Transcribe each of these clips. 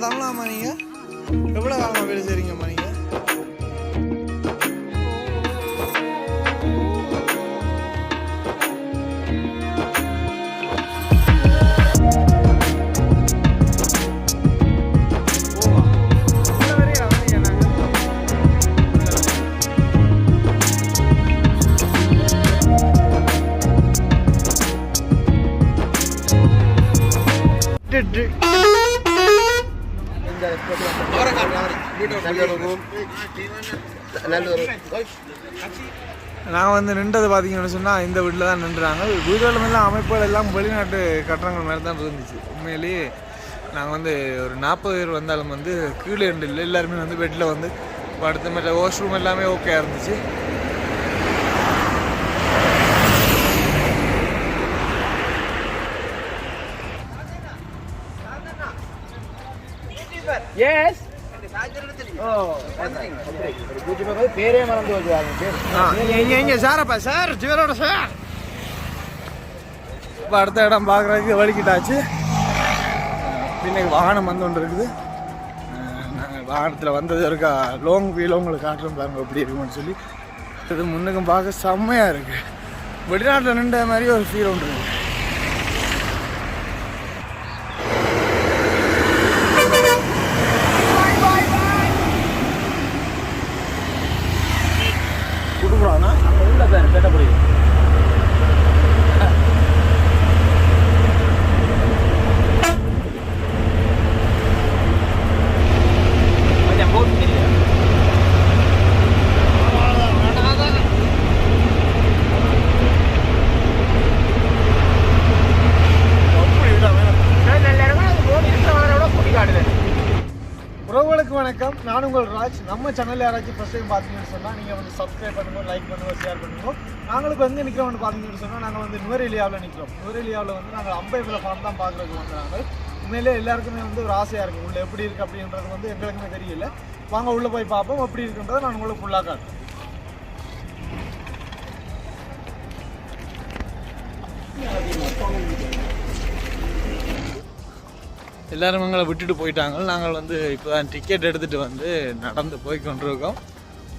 தமிழாமா நீங்கள் எவ்வளோ நாங்கள் வந்து நின்றது பார்த்தீங்கன்னு சொன்னால் இந்த வீட்டில் தான் நின்றுறாங்க வீடுகளும் எல்லாம் அமைப்புகள் எல்லாம் வெளிநாட்டு கட்டணங்கள் மாதிரி தான் இருந்துச்சு. உண்மையிலேயே நாங்கள் வந்து ஒரு நாற்பது பேர் வந்தாலும் வந்து கீழே இருந்து இல்லை எல்லாருமே வந்து பெட்டில் வந்து படுத்த மற்ற வாஷ்ரூம் எல்லாமே ஓகே இருந்துச்சு. எஸ் பேரே மறந்து வருவாங்க சாரப்பா சார் ஜீவரோட சார். இப்போ அடுத்த இடம் பார்க்குறதுக்கு வலிக்கிட்டாச்சு. பின்னைக்கு வாகனம் வந்து ஒன்று இருக்குது வாகனத்தில் வந்தது இருக்கா லோங் வீல உங்களுக்கு காட்டுறோம் பாருங்க எப்படி இருக்கும்னு சொல்லி. இது முன்னுக்கும் பார்க்க செம்மையாக இருக்குது வெளிநாட்டில் நின்ற மாதிரி ஒரு ஃபீல் ஒன்று இருக்கு கொடுக்குறான்னா உள்ள பேர் கேட்ட புரியும் கொஞ்சம் போட்டு தெரியல உறவுகளுக்கு வணக்கம் நான் நம்ம சேனல் யாராச்சும் ஃபஸ்ட் டைம் பார்த்தீங்கன்னு சொன்னால் நீங்கள் வந்து சப்ஸ்கிரைப் பண்ணுவோம் லைக் பண்ணுவோம் ஷேர் பண்ணுவோம் நாங்களுக்கு வந்து நிற்கிறவங்க பார்த்தீங்கன்னு சொன்னால் நாங்கள் வந்து நுவரெலியாவில் நிற்கிறோம் நுவரெலியாவில் வந்து நாங்கள் அம்பைபில் ஃபார்ம் தான் பார்க்குறதுக்கு வந்தாங்க உண்மையிலே எல்லாருக்குமே வந்து ஒரு ஆசையாக இருக்குது உள்ளே எப்படி இருக்குது அப்படின்றது வந்து எங்களுக்குமே தெரியல. வாங்க உள்ளே போய் பார்ப்போம். எப்படி இருக்குன்றதை நான் உங்களுக்கு ஃபுல்லாக காட்டுறேன். எல்லாரும் எங்களை விட்டுட்டு போயிட்டாங்க. நாங்கள் வந்து இப்போ தான் டிக்கெட் எடுத்துகிட்டு வந்து நடந்து போய் கொண்டிருக்கோம்.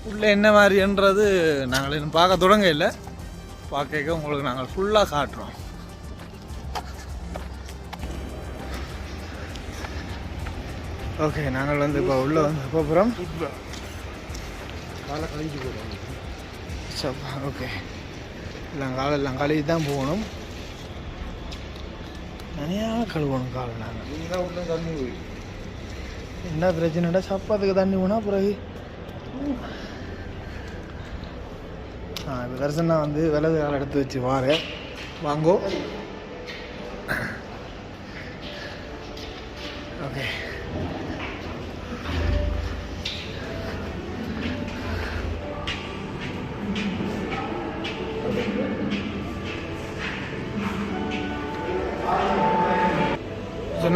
உள்ளே என்ன மாதிரின்றது நாங்கள் இன்னும் பார்க்க தொடங்க இல்லை பார்க்க உங்களுக்கு நாங்கள் ஃபுல்லாக காட்டுறோம். ஓகே நாங்கள் வந்து இப்போ உள்ளே வந்து போகிறோம் காலை கழிச்சு போகிறோம் சப்பா ஓகே எல்லாம் காலை எல்லாம் கழுவி தான் போகணும். நிறையா கழுவணும் காலை நாங்கள் தண்ணி என்ன பிரச்சனைடா? சப்பாத்துக்கு தண்ணி போனா பிறகு? ஆ இப்போ தரிசனா வந்து விலது கால் எடுத்து வச்சு வாரேன் வாங்கோ. ஓகே.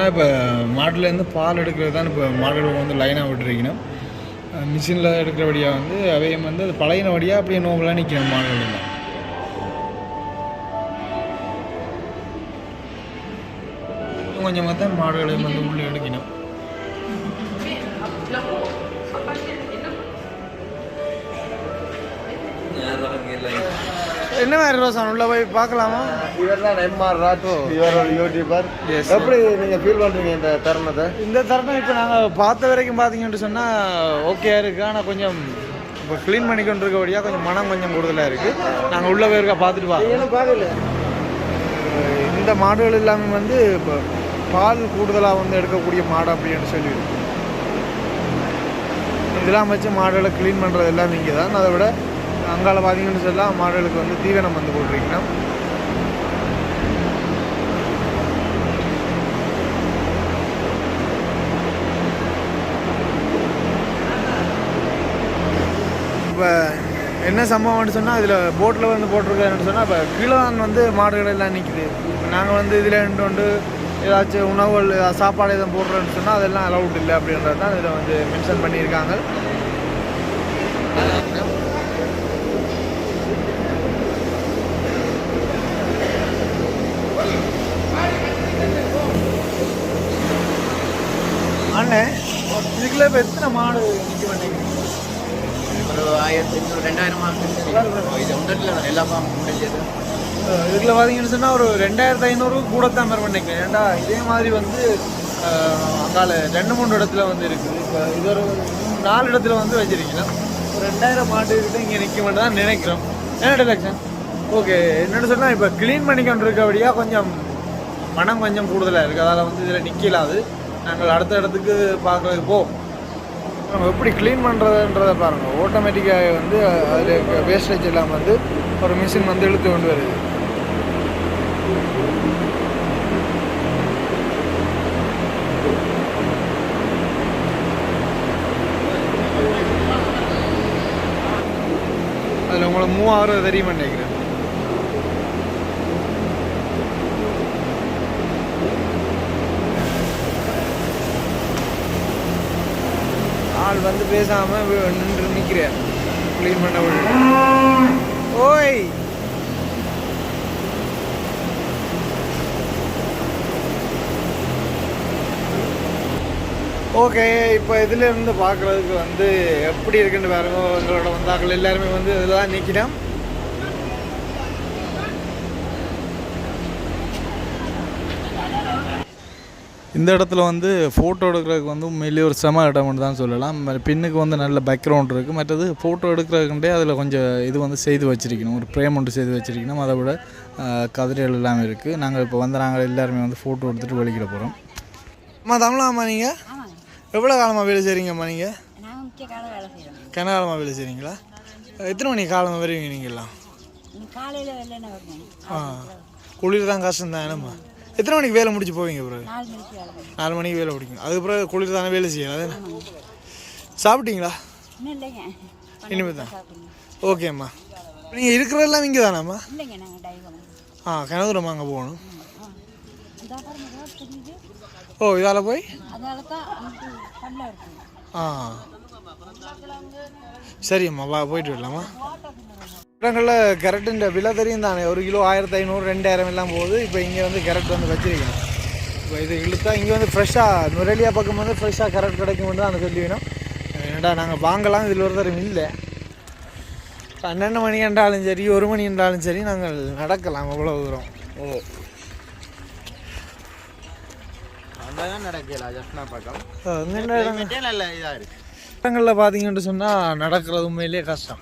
சொன்னால் இப்போ மாட்டுலேருந்து பால் எடுக்கிறது தான் இப்போ மாடுகள் வந்து லைனாக விட்டுருக்கணும். மிஷினில் எடுக்கிறபடியாக வந்து அவையும் வந்து அது பழையனபடியாக அப்படியே நோம்பலாக நிற்கணும் மாடுகள் கொஞ்சமாக தான் மாடுகளையும் வந்து உள்ளே எடுக்கணும். என்ன மாதிரி ரோசான் உள்ள போய் பார்க்கலாமா? இவர் தான் எம்ஆர் ராஜ். இவர் ஒரு யூடியூபர். எப்படி நீங்க ஃபீல் பண்றீங்க இந்த தருணத்தை? இந்த தருணம் இப்போ நாங்கள் பார்த்த வரைக்கும் பார்த்தீங்கன்னு சொன்னால் ஓகே இருக்குது ஆனால் கொஞ்சம் இப்போ க்ளீன் பண்ணிக்கொண்டு இருக்கபடியாக கொஞ்சம் மனம் கொஞ்சம் கூடுதலாக இருக்குது நாங்கள் உள்ள போயிருக்கா பார்த்துட்டு பார்க்கல. இந்த மாடுகள் எல்லாமே வந்து இப்போ பால் கூடுதலாக வந்து எடுக்கக்கூடிய மாடு அப்படின்னு சொல்லியிருக்கு இதெல்லாம் வச்சு மாடுகளை க்ளீன் பண்ணுறது எல்லாம் இங்கே தான் அதை விட அங்கால பார்த்தீங்கன்னு சொன்னால் மாடுகளுக்கு வந்து தீவனம் வந்து போட்டிருக்கீங்கன்னா இப்போ என்ன சம்பவம்னு சொன்னால் இதில் போட்டில் வந்து போட்டிருக்காருன்னு சொன்னால் இப்போ கீழே வந்து மாடுகள் எல்லாம் நிற்கிது நாங்கள் வந்து இதில் ரெண்டு கொண்டு ஏதாச்சும் உணவுகள் சாப்பாடு எதுவும் போடுறோன்னு சொன்னால் அதெல்லாம் அலவுட் இல்லை அப்படின்றது தான் இதில் வந்து மென்ஷன் பண்ணியிருக்காங்க. அண்ணே இதுக்குள்ள இப்போ எத்தனை மாடு நிற்க மாட்டேங்குது? ஒரு ஆயிரத்தி ஐநூறு ரெண்டாயிரம் மார்க் இது ஒன்றில் எல்லா பாம்பும் முடிஞ்சது இதுல பார்த்தீங்கன்னு சொன்னால் ஒரு ரெண்டாயிரத்து ஐநூறு கூட தான் பெற பண்ணிக்க ஏன்டா இதே மாதிரி வந்து அங்கால ரெண்டு மூணு இடத்துல வந்து இருக்குது. இப்போ இது ஒரு நாலு இடத்துல வந்து வச்சிருக்கலாம் ரெண்டாயிரம் மாட்டு கிட்ட இங்கே நிற்க மட்டும் தான் நினைக்கிறோம். என்ன டிலக்ஷன் ஓகே என்னென்னு சொன்னால் இப்போ க்ளீன் பண்ணிக்கொண்டு இருக்கபடியா கொஞ்சம் மனம் கொஞ்சம் கூடுதலாக இருக்குது அதால் வந்து இதில் நிற்கலாது நாங்கள் அடுத்த இடத்துக்கு பார்க்குறதுக்கு போவோம். நம்ம எப்படி க்ளீன் பண்ணுறதுன்றதை பாருங்கள் ஆட்டோமேட்டிக்காக வந்து அதில் வேஸ்டேஜ் இல்லாமல் வந்து ஒரு மிஷின் வந்து இழுத்து கொண்டு வருது. அதில் உங்களை மூவாயிரம் தெரியுமா நினைக்கிறேன் ஆள் வந்து பேசாம நின்று நிக்கிறேன். க்ளீன் பண்ண ஓய்! ஓகே இப்போ இதுல இருந்து பார்க்குறதுக்கு வந்து எப்படி இருக்குன்னு வேற எங்களோட வந்தார்கள். எல்லாருமே வந்து இதெல்லாம் நிற்கிறோம் இந்த இடத்துல வந்து ஃபோட்டோ எடுக்கிறதுக்கு வந்து உண்மையிலேயே ஒரு செம இடம்னு தான் சொல்லலாம். பின்னுக்கு வந்து நல்ல பேக்ரவுண்ட் இருக்குது மற்றது ஃபோட்டோ எடுக்கிறதுக்குண்டே அதில் கொஞ்சம் இது வந்து செய்து வச்சிருக்கணும். ஒரு ஃப்ரேம் ஒன்று செய்து வச்சிருக்கணும். அதை விட கதிரைகள் எல்லாமே இருக்குது நாங்கள் இப்போ வந்து நாங்கள் எல்லாருமே வந்து ஃபோட்டோ எடுத்துகிட்டு வெளிக்கிட போகிறோம் அம்மா தமிழாம்மா நீங்கள் எவ்வளோ காலமாக வேலை செய்கிறீங்கம்மா நீங்கள் நாங்கள் முக்கிய காலம் வேலை செய்கிறீங்களா எத்தனை மணி காலமாக வருவீங்க நீங்கள்லாம் குளிர் தான் கஷ்டம் தான் என்னம்மா? எத்தனை மணிக்கு வேலை முடிச்சு போவீங்க பிறகு நாலு மணிக்கு வேலை முடிக்கும். அதுக்கு பிறகு குளிர் தானே வேலை செய்யலாம் சாப்பிட்டீங்களா? இனிமேல் தான். ஓகேம்மா நீங்கள் இருக்கிறதெல்லாம் இங்கே தானாம்மா? ஆ கனகுரம் அங்கே போகணும். ஓ இதால் போய்? ஆ. சரியம்மா வா போயிட்டு வரலாமா? இடங்களில் கேரட்டுன்ற விலை தெரியும் தானே. ஒரு கிலோ ஆயிரத்தி ஐநூறு ரெண்டாயிரம் எல்லாம் போகுது. இப்போ இங்கே வந்து கேரட் வந்து வச்சிருக்கணும். இப்போ இது இழுத்தா இங்கே வந்து ஃப்ரெஷ்ஷாக நுரலியா பக்கம் வந்து ஃப்ரெஷ்ஷாக கேரட் கிடைக்கும்னு தான் சொல்லிவினோம் சொல்லிவினோம் ஏன்டா நாங்கள் வாங்கலாம் இதில் ஒரு தரம் இல்லை. பன்னெண்டு மணி என்றாலும் சரி ஒரு மணி என்றாலும் சரி நாங்கள் நடக்கலாம் அவ்வளோ தூரம். ஓ. இடங்களில் பார்த்தீங்கன்னு சொன்னால் நடக்கிறது உண்மையிலேயே கஷ்டம்.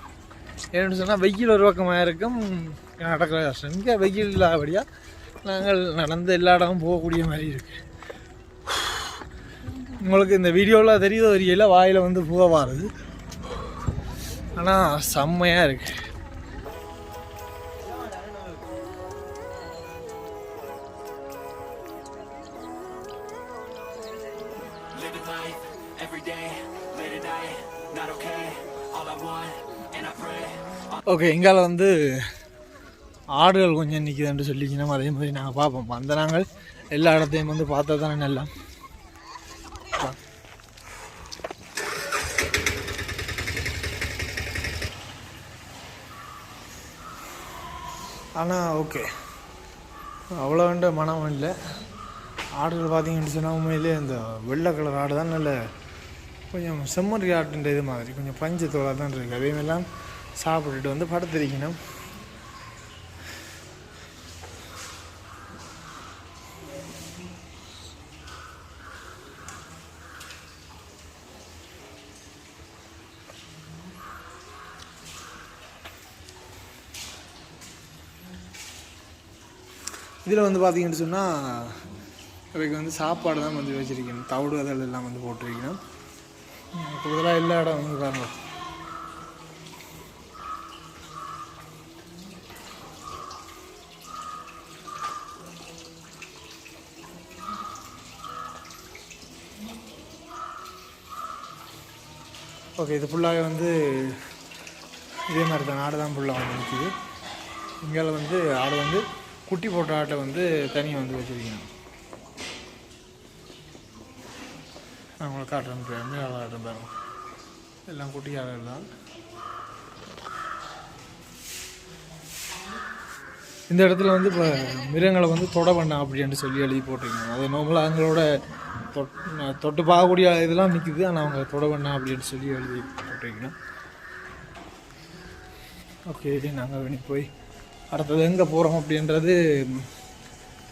ஏன்னு சொன்னால் வெயில் ஒரு பக்கமாக இருக்கும். நடக்கிற கஷ்டம். இங்கே வெயில் இல்லாதபடியாக நாங்கள் நடந்து எல்லா இடமும் போகக்கூடிய மாதிரி இருக்குது உங்களுக்கு இந்த வீடியோவில் தெரியுத தெரியல வாயில் வந்து புகை வாருது. ஆனால் செம்மையாக இருக்கு. ஓகே இங்கால வந்து ஆடுகள் கொஞ்சம் நிற்கிதுன்னு சொல்லிக்கணும் அதே மாதிரி நாங்கள் பார்ப்போம். அந்த நாங்கள் எல்லா இடத்தையும் வந்து பார்த்தா தானே நல்லா. ஆனால் ஓகே அவ்வளோ வேண்ட மனம் இல்லை. ஆடுகள் பார்த்தீங்கன்னு சொன்னால் உண்மையிலே இந்த வெள்ளை கலர் ஆடு தான் நல்ல கொஞ்சம் செம்மறி ஆட்டுன்ற இது மாதிரி கொஞ்சம் பஞ்சு தோலாக தான் இருக்குது அதே மாதிரிலாம் சாப்பிட்டுட்டு வந்து படுத்திருக்கணும். இதில் வந்து பார்த்தீங்கன்னு சொன்னால் இவைக்கு வந்து சாப்பாடு தான் வந்து வச்சுருக்கணும். தவிடு அதெல்லாம் எல்லாம் வந்து போட்டிருக்கணும். கூடுதலாக எல்லா இடம் வந்து பாருங்க ஓகே இது ஃபுல்லாகவே வந்து இதே மாதிரி தான் ஆடு தான் ஃபுல்லாக வந்து நிற்கிது இங்கே வந்து ஆடு வந்து குட்டி போட்ட ஆட்டை வந்து தனியாக வந்து வச்சுருக்கீங்க நான் உங்களுக்கு காட்டுறேன் மேலே ஆடுறேன் பாருங்க. எல்லாம் குட்டி ஆடுகள் தான் இந்த இடத்துல வந்து இப்போ மிருகங்களை வந்து தொட வேண்டாம் அப்படின்ட்டு சொல்லி எழுதி போட்டிருக்காங்க. அது நார்மலாக அவங்களோட தொட் தொட்டு பார்க்கக்கூடிய இதெல்லாம் நிற்கிது ஆனால் அவங்க தொட வேண்டாம் அப்படின்ட்டு சொல்லி எழுதி போட்டிருக்கணும் ஓகே நாங்கள் வெளியே போய் அடுத்தது எங்கே போகிறோம் அப்படின்றது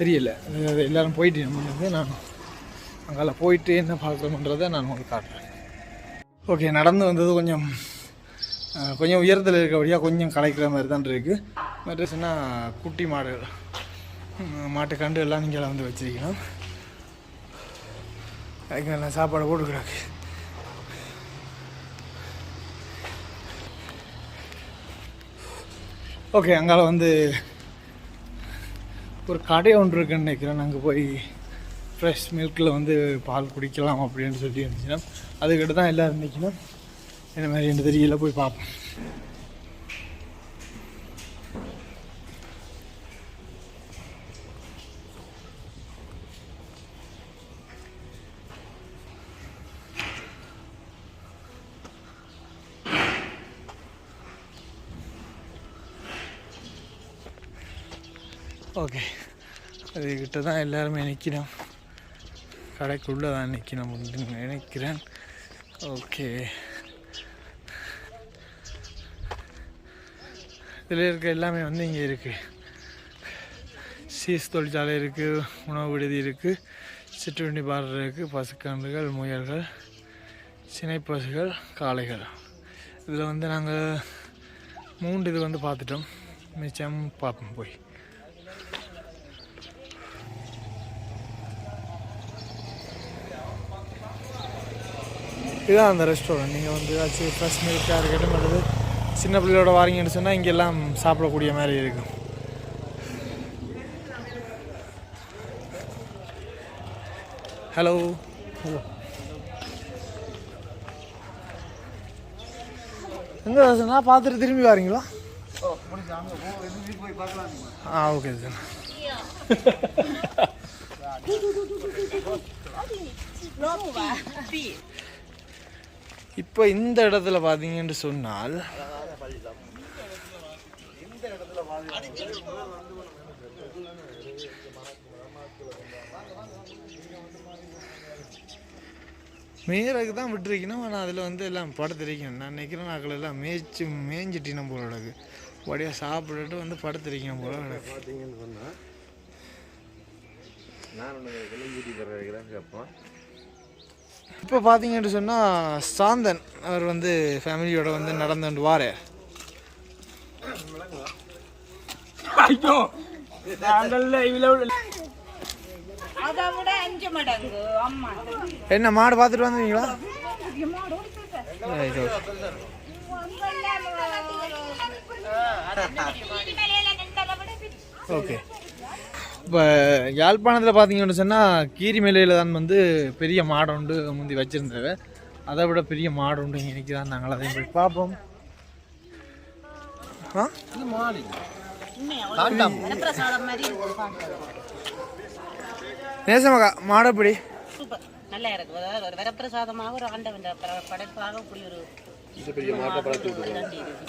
தெரியல. எல்லோரும் எல்லாரும் போயிட்டு நம்ம நான் அங்கெல்லாம் போயிட்டு என்ன பார்க்குறோம்ன்றதை நான் உங்களுக்கு காட்டுறேன். ஓகே நடந்து வந்தது கொஞ்சம் கொஞ்சம் உயரத்தில் இருக்கபடியாக கொஞ்சம் கலைக்கிற மாதிரி தான் இருக்குது மற்ற சொன்னால் குட்டி மாடு மாட்டு மாட்டுக்கண்டு எல்லாம் நீங்கள் வந்து வச்சிருக்கணும். அதுக்கு நல்லா சாப்பாடு போட்டுக்கிறாங்க ஓகே அங்கால வந்து ஒரு கடை ஒன்று இருக்குன்னு நினைக்கிறேன். அங்கே போய் ஃப்ரெஷ் மில்கில் வந்து பால் குடிக்கலாம் அப்படின்னு சொல்லி இருந்துச்சுன்னா அதுக்கிட்ட தான் எல்லோரும் நிற்கணும் என்ன மாதிரி ரெண்டு தெரியல போய் பார்ப்போம். ஓகே அதுக்கிட்ட தான் எல்லாருமே நிற்கணும் கடைக்குள்ளே தான் நிற்கணும் அப்படின்னு நினைக்கிறேன். ஓகே இதில் இருக்க எல்லாமே வந்து இங்கே இருக்குது சீஸ் தொழிற்சாலை இருக்குது உணவு விடுதி இருக்குது சிற்றுண்டி பார் இருக்குது பசுக்கன்றுகள் முயல்கள் சினைப்பசுகள் காளைகள். இதில் வந்து நாங்கள் மூன்று இது வந்து பார்த்துட்டோம். மிச்சம் பார்ப்போம் போய். இதுதான் அந்த ரெஸ்டாரண்ட் நீங்கள் வந்து ஏதாச்சும் ஃப்ரெஷ் மில்காக இருக்கட்டும் அல்லது சின்ன பிள்ளையோட வாரீங்கன்னு சொன்னால் இங்கெல்லாம் சாப்பிடக்கூடிய மாதிரி இருக்கும். ஹலோ ஹலோ எங்கே நான் பார்த்துட்டு திரும்பி வாரீங்களா? ஆ ஓகே சார் இப்போ இந்த இடத்துல பார்த்தீங்கன்னு சொன்னால் மேயருக்கு தான் விட்டுருக்கணும். ஆனால் அதில் வந்து எல்லாம் படுத்திருக்கணும். நான் நினைக்கிறேன் நாக்கள் எல்லாம் மேய்ச்சி மேய்ஞ்சிட்டினம் போல கிடக்கு அப்படியே சாப்பிட்டுட்டு வந்து படுத்திருக்கணும் போல கிடக்கு பார்த்தீங்கன்னு சொன்னால் நான் ஒன்று விளைஞ்சிட்டு கேட்பேன் கேட்போம் இப்போ பார்த்தீங்கன்னு சொன்னால் சாந்தன் அவர் வந்து ஃபேமிலியோட வந்து நடந்துட்டு வாரே அம்மா. என்ன மாடு பார்த்துட்டு வந்தீங்களா? Right, okay. இப்போ யாழ்ப்பாணத்தில் பார்த்தீங்கன்னு சொன்னால் கீரிமலையில் தான் வந்து பெரிய மாடு உண்டு முந்தி வச்சுருந்தாங்க அதை விட பெரிய மாடு உண்டு இன்னைக்கு தான் நாங்கள். அதையும் போய் பார்ப்போம். ஆ? பிரசாதம் மாதிரி இருக்கு. நேசமகா மாடு எப்படி சூப்பர். நல்லா இருக்கு. அதாவது ஒரு வரப்பிரசாதமாக ஒரு ஆண்டவன் படைப்பாக கூடிய ஒரு.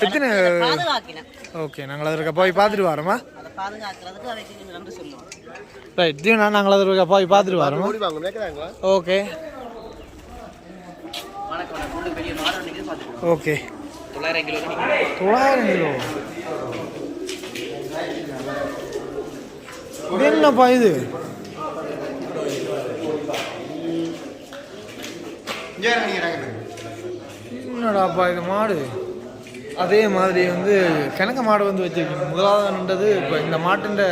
எத்தனை ஓகே நாங்கள் அதற்கு போய் பார்த்துட்டு வரோமா? ரைட் தீவனா நாங்கள் அதற்கு போய் பார்த்துட்டு வரோமா? ஓகே. ஓகே. தொள்ளாயிரம் கிலோ தொள்ளாயிரம் என்னப்பா இது? என்னடாப்பா இது மாடு? அதே மாதிரி வந்து கிணக்க மாடு வந்து வச்சுருக்கணும் முதலாவதுன்றது இப்போ இந்த மாட்டுன்ற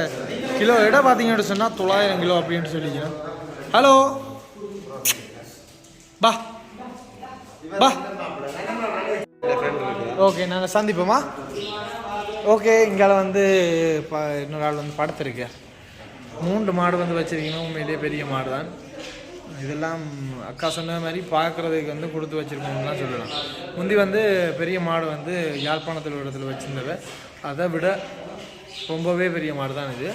கிலோ எடை பார்த்தீங்கன்னு சொன்னால் தொள்ளாயிரம் கிலோ அப்படின்ட்டு சொல்லிக்கிறேன். ஹலோ? பா. பா. ஓகே நாங்கள் சந்திப்போமா? ஓகே இங்கால வந்து ப இன்னொரு ஆள் வந்து படுத்திருக்கு மூன்று மாடு வந்து வச்சிருக்கணும் உண்மையிலேயே பெரிய மாடு தான் இதெல்லாம் அக்கா சொன்ன மாதிரி பார்க்குறதுக்கு வந்து கொடுத்து வச்சுருக்கோம்லாம் தான் சொல்லலாம். முந்தி வந்து பெரிய மாடு வந்து யாழ்ப்பாணத்தில் இடத்துல வச்சுருந்தவ. அதை விட ரொம்பவே பெரிய மாடு தான் இது.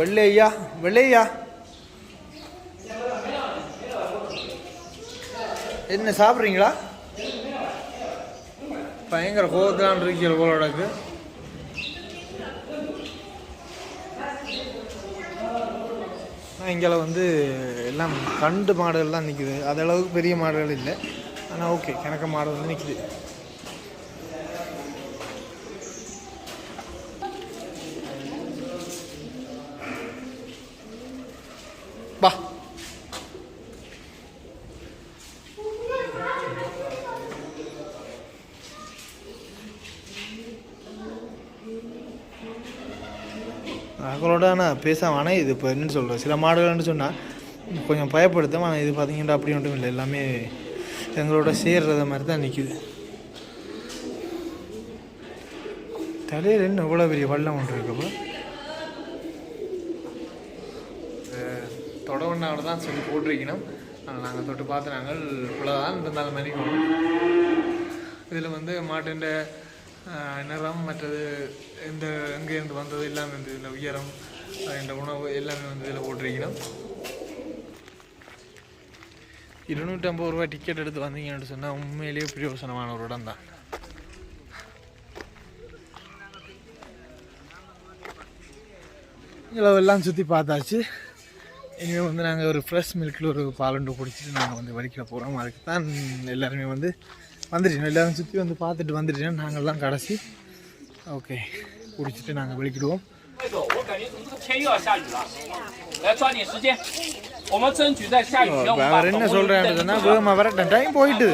வெள்ளையா? வெள்ளையா? என்ன சாப்பிட்றீங்களா? பயங்கர கோவத்தான் இருக்கிற போலோடக்கு இங்கே வந்து எல்லாம் கண்டு மாடுகள்லாம் நிற்குது அதளவுக்கு அளவுக்கு பெரிய மாடுகள் இல்லை. ஆனால் ஓகே. கணக்க மாடு வந்து நிற்குது மக்களோட நான் பேசாமல் ஆனால் இது இப்போ என்னன்னு சொல்கிறேன் சில மாடுகள்னு சொன்னால் கொஞ்சம் பயப்படுத்தும். ஆனால் இது பார்த்தீங்கன்னா அப்படி ஒன்றும் இல்லை. எல்லாமே எங்களோட சேர்றத மாதிரி தான் நிற்கிது தலையில் என்ன இவ்வளோ பெரிய வல்லம் ஒன்று இருக்குப்போ தொடவண்ணாவோட தான் சொல்லி போட்டிருக்கணும். நாங்கள் தொட்டு பார்த்து நாங்கள் இவ்வளோதான் இருந்தாலும் மாதிரி இதில் வந்து மாட்டின் நிறம் மற்றது எந்த எங்கேருந்து வந்தது எல்லாமே வந்து இதில் உயரம் இந்த உணவு எல்லாமே வந்து இதில் போட்டிருக்கணும். இருநூற்றம்பது ரூபா டிக்கெட் எடுத்து வந்தீங்கன்னு சொன்னால் உண்மையிலேயே பிரயோசனமான ஒரு இடம் தான். எல்லாம் சுற்றி பார்த்தாச்சு. இனிமேல் வந்து நாங்கள் ஒரு ஃப்ரெஷ் மில்கில் ஒரு பாலுண்டு குடிச்சிட்டு நாங்கள் வந்து வலிக்கிற போகிறோம் அதுக்கு தான் எல்லாருமே வந்து வந்துட்டோம் எல்லோரும் சுற்றி வந்து பார்த்துட்டு வந்துட்டோம் நாங்கள்லாம் கடைசி. ஓகே குடிச்சிட்டு நாங்கள் வெளிக்கிடுவோம். வேற என்ன சொல்றேன்னா வேகமாக வர டைம் போயிட்டு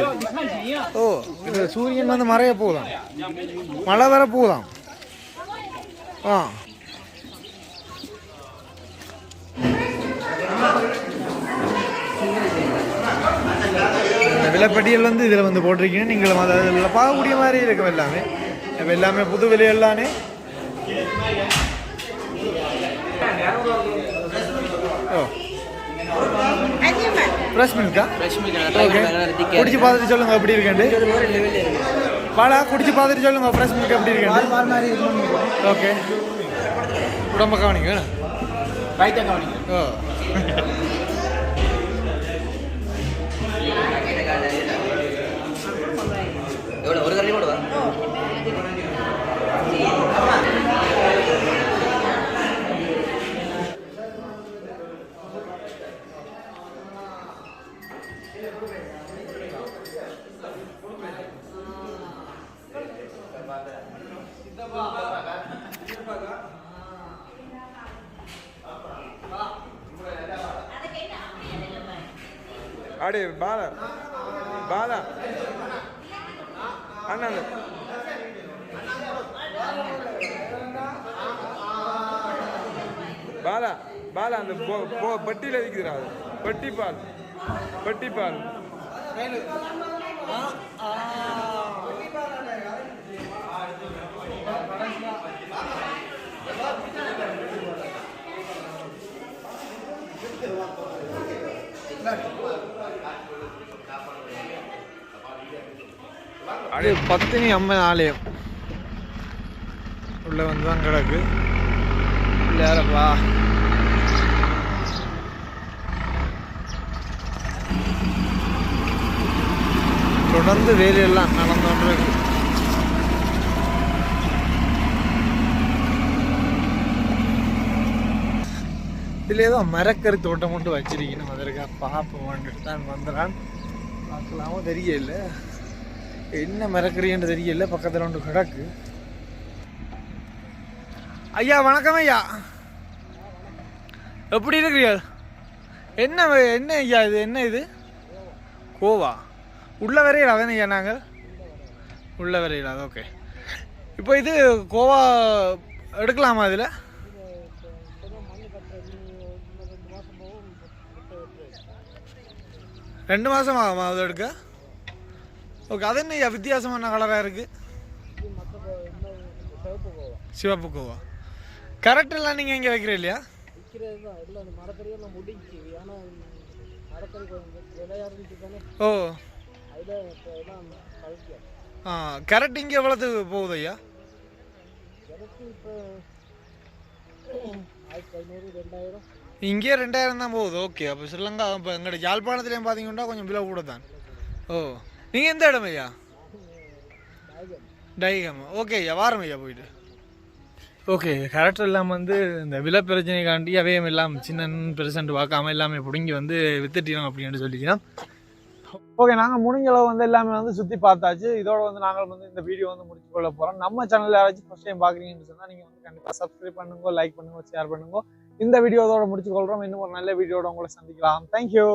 ஓ இது சூரியன் வந்து மறைய போகுதான். மழை வர போகுதான். ஆ. விலைப்பட்டியல் வந்து இதில் வந்து போட்டிருக்கீங்க. நீங்கள் அதை இதில் பார்க்கக்கூடிய மாதிரி இருக்கும் எல்லாமே. இப்போ எல்லாமே புது விலையெல்லானே ஓ. ஃப்ரெஷ் மில்கா ஓகே குடிச்சு பார்த்துட்டு சொல்லுங்க எப்படி இருக்குண்டு பாலா குடிச்சு பார்த்துட்டு சொல்லுங்க ஃப்ரெஷ் மில்க் எப்படி இருக்குண்டு ஓகே உடம்ப கவனிங்க வயிற்ற கவனிங்க. ஓ. அடே பாலா. பாலா. அண்ணா பாலா பாலா அந்த பட்டியில் இருக்குதுடா அது. பட்டி பால் பட்டி அது பத்தினி அம்மன் ஆலயம். உள்ள வந்து தான் கிடக்கு. இல்லையாரப்பா தொடர்ந்து வேலையெல்லாம் நடந்துட்டு இதில் ஏதோ மரக்கறி தோட்டம் மட்டும் வச்சிருக்கணும் அதற்காக பார்ப்போம் வந்துட்டு தான் வந்துடான் பார்க்கலாமோ? தெரியல. என்ன மரக்கறின்னு தெரியல பக்கத்தில் ஒன்று கிடக்கு. ஐயா வணக்கம் ஐயா. எப்படி இருக்கிறீர்கள்? என்ன என்ன ஐயா இது என்ன இது? கோவா? உள்ள வரையில் அதானே ஐயா நாங்கள்? உள்ள வரையில் அது ஓகே இப்போ இது கோவா எடுக்கலாமா இதில்? ரெண்டு மாதம் ஆகுமா அது எடுக்க? ஓகே அது என்ன ஐயா? வித்தியாசமான கலராக இருக்குது சிவப்பு கோவா. கரெக்ட் எல்லாம் நீங்கள் இங்கே வைக்கிற இல்லையா? ஓ. ஆ கரெக்ட் இங்கே எவ்வளோது போகுது ஐயா? இங்கே ரெண்டாயிரம் தான் போகுது. ஓகே அப்போ ஸ்ரீலங்கா இப்போ எங்கள்கிட்ட யாழ்ப்பாணத்துலேயும் பார்த்தீங்கன்னா கொஞ்சம் விலை கூட தான் ஓ. நீங்கள் எந்த இடம் ஐயா? டைகம். ஓகே ஐயா வாரம் ஐயா போயிட்டு. ஓகே கேரக்டர் எல்லாம் வந்து இந்த விலை பிரச்சனைக்காண்டி அவையும் எல்லாம் சின்ன பெருசன்ட் பார்க்காம எல்லாமே பிடுங்கி வந்து வித்துட்டினோம் அப்படின்னு சொல்லிக்கலாம் ஓகே நாங்கள் முடிஞ்ச அளவு வந்து எல்லாமே வந்து சுற்றி பார்த்தாச்சு. இதோட வந்து நாங்கள் வந்து இந்த வீடியோ வந்து முடிச்சு கொள்ள போகிறோம் நம்ம சேனல் யாராச்சும் ஃபர்ஸ்ட் டைம் பார்க்குறீங்கன்னு சொன்னால் நீங்கள் வந்து கண்டிப்பாக சப்ஸ்கிரைப் பண்ணுங்க லைக் பண்ணுங்க ஷேர் பண்ணுங்க. இந்த வீடியோ இதோட முடிச்சு கொள்கிறோம் இன்னும் ஒரு நல்ல வீடியோட உங்களை சந்திக்கலாம். தேங்க்யூ